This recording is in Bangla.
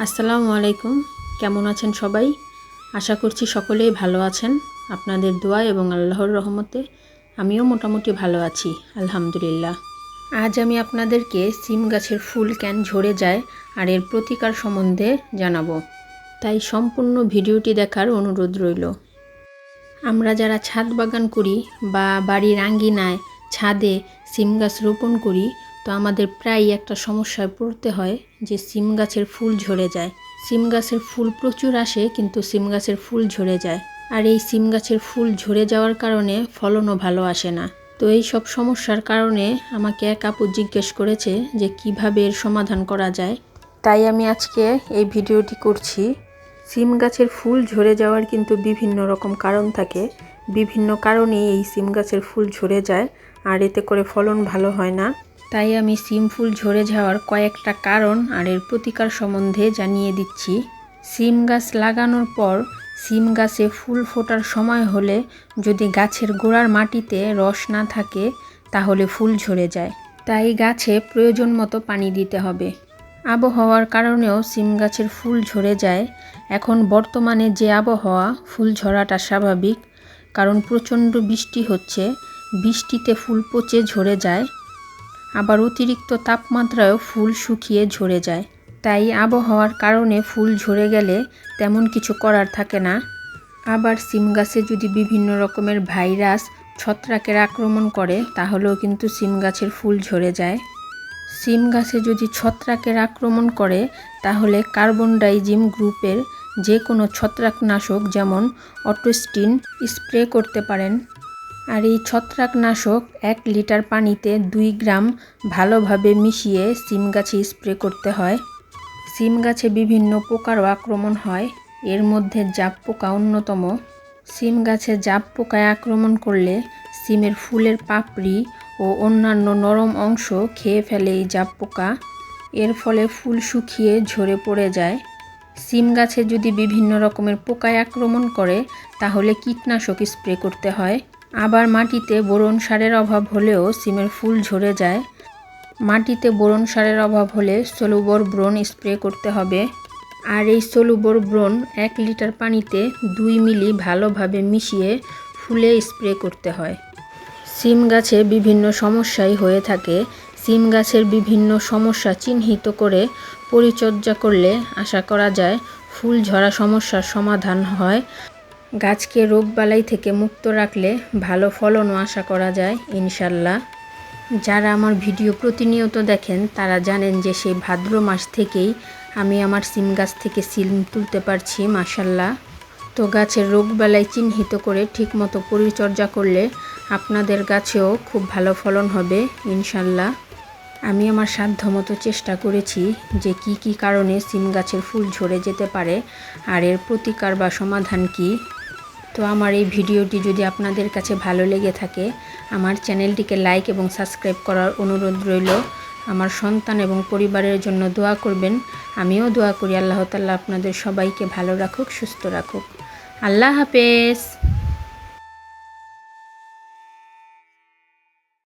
আসসালামু আলাইকুম। কেমন আছেন সবাই? আশা করছি সকলেই ভালো আছেন। আপনাদের দোয়া এবং আল্লাহর রহমতে আমিও মোটামুটি ভালো আছি, আলহামদুলিল্লাহ। আজ আমি আপনাদেরকে সিম গাছের ফুল ক্যান ঝরে যায় আর এর প্রতিকার সম্বন্ধে জানাব। তাই সম্পূর্ণ ভিডিওটি দেখার অনুরোধ রইল। আমরা যারা ছাদ বাগান করি বা বাড়ির আঙ্গিনায় ছাদে সিম গাছ রোপণ করি তো আমাদের প্রায় একটা সমস্যায় পড়তে হয় যে সিম গাছের ফুল ঝরে যায়। সিম গাছের ফুল প্রচুর আসে কিন্তু সিম গাছের ফুল ঝরে যায়। আর এই সিম গাছের ফুল ঝরে যাওয়ার কারণে ফলনও ভালো আসে না। তো এই সব সমস্যার কারণে আমাকে এক আপু জিজ্ঞেস করেছে যে কীভাবে এর সমাধান করা যায়। তাই আমি আজকে এই ভিডিওটি করছি। সিম গাছের ফুল ঝরে যাওয়ার কিন্তু বিভিন্ন রকম কারণ থাকে। বিভিন্ন কারণে এই সিম গাছের ফুল ঝরে যায় আর এতে করে ফলন ভালো হয় না। তাই আমি সিম ফুল ঝরে যাওয়ার কয়েকটা কারণ আর এর প্রতিকার সম্বন্ধে জানিয়ে দিচ্ছি। সিম গাছ লাগানোর পর সিম গাছে ফুল ফোটার সময় হলে যদি গাছের গোড়ার মাটিতে রস না থাকে, তাহলে ফুল ঝরে যায়। তাই গাছে প্রয়োজন মতো পানি দিতে হবে। আবহাওয়ার কারণেও সিম গাছের ফুল ঝরে যায়। এখন বর্তমানে যে আবহাওয়া, ফুল ঝরাটা স্বাভাবিক, কারণ প্রচণ্ড বৃষ্টি হচ্ছে। বৃষ্টিতে ফুল পচে ঝরে যায়। আবার অতিরিক্ত তাপমাত্রায়ও ফুল শুকিয়ে ঝরে যায়। তাই আবহাওয়ার কারণে ফুল ঝরে গেলে তেমন কিছু করার থাকে না। আবার সিম গাছে যদি বিভিন্ন রকমের ভাইরাস ছত্রাকের আক্রমণ করে, তাহলেও কিন্তু সিম গাছের ফুল ঝরে যায়। সিম গাছে যদি ছত্রাকের আক্রমণ করে, তাহলে কার্বন ডাইজিম গ্রুপের যে কোনো ছত্রাকনাশক যেমন অটোস্টিন স্প্রে করতে পারেন। আর এই ছত্রাকনাশক এক লিটার পানিতে দুই গ্রাম ভালোভাবে মিশিয়ে সিম গাছে স্প্রে করতে হয়। সিম গাছে বিভিন্ন পোকারও আক্রমণ হয়। এর মধ্যে জাপ পোকা অন্যতম। সিম গাছে জাপ পোকায় আক্রমণ করলে সিমের ফুলের পাপড়ি ও অন্যান্য নরম অংশ খেয়ে ফেলে এই জাপ পোকা। এর ফলে ফুল শুকিয়ে ঝরে পড়ে যায়। সিম গাছে যদি বিভিন্ন রকমের পোকায় আক্রমণ করে, তাহলে কীটনাশক স্প্রে করতে হয়। আবার মাটিতে বোরন সারের অভাব হলেও সিমের ফুল ঝরে যায়। মাটিতে বোরন সারের অভাব হলে সলুবর ব্রণ স্প্রে করতে হবে। আর এই সলুবর ব্রণ এক লিটার পানিতে দুই মিলি ভালোভাবে মিশিয়ে ফুলে স্প্রে করতে হয়। সিম গাছে বিভিন্ন সমস্যাই হয়ে থাকে। সিম গাছের বিভিন্ন সমস্যা চিহ্নিত করে পরিচর্যা করলে আশা করা যায় ফুল ঝরা সমস্যার সমাধান হয়। গাছকে রোগবালাই থেকে মুক্ত রাখলে ভালো ফলনও আশা করা যায়, ইনশাল্লাহ। যারা আমার ভিডিও প্রতিনিয়ত দেখেন, তারা জানেন যে সেই ভাদ্র মাস থেকেই আমি আমার সিম গাছ থেকে সিম তুলতে পারছি মাসাল্লাহ তো গাছের রোগবালাই চিহ্নিত করে ঠিকমতো পরিচর্যা করলে আপনাদের গাছেও খুব ভালো ফলন হবে, ইনশাল্লাহ। আমি আমার সাধ্যমতো চেষ্টা করেছি যে কি কি কারণে সিম গাছের ফুল ঝরে যেতে পারে, আর এর প্রতিকার বা সমাধান কি? তো আমার এই ভিডিওটি যদি আপনাদের কাছে ভালো লেগে থাকে, আমার চ্যানেলটিকে লাইক এবং সাবস্ক্রাইব করার অনুরোধ রইল। আমার সন্তান এবং পরিবারের জন্য দোয়া করবেন। আমিও দোয়া করি, আল্লাহ তাল্লাহ আপনাদের সবাইকে ভালো রাখুক, সুস্থ রাখুক। আল্লাহ হাফেজ।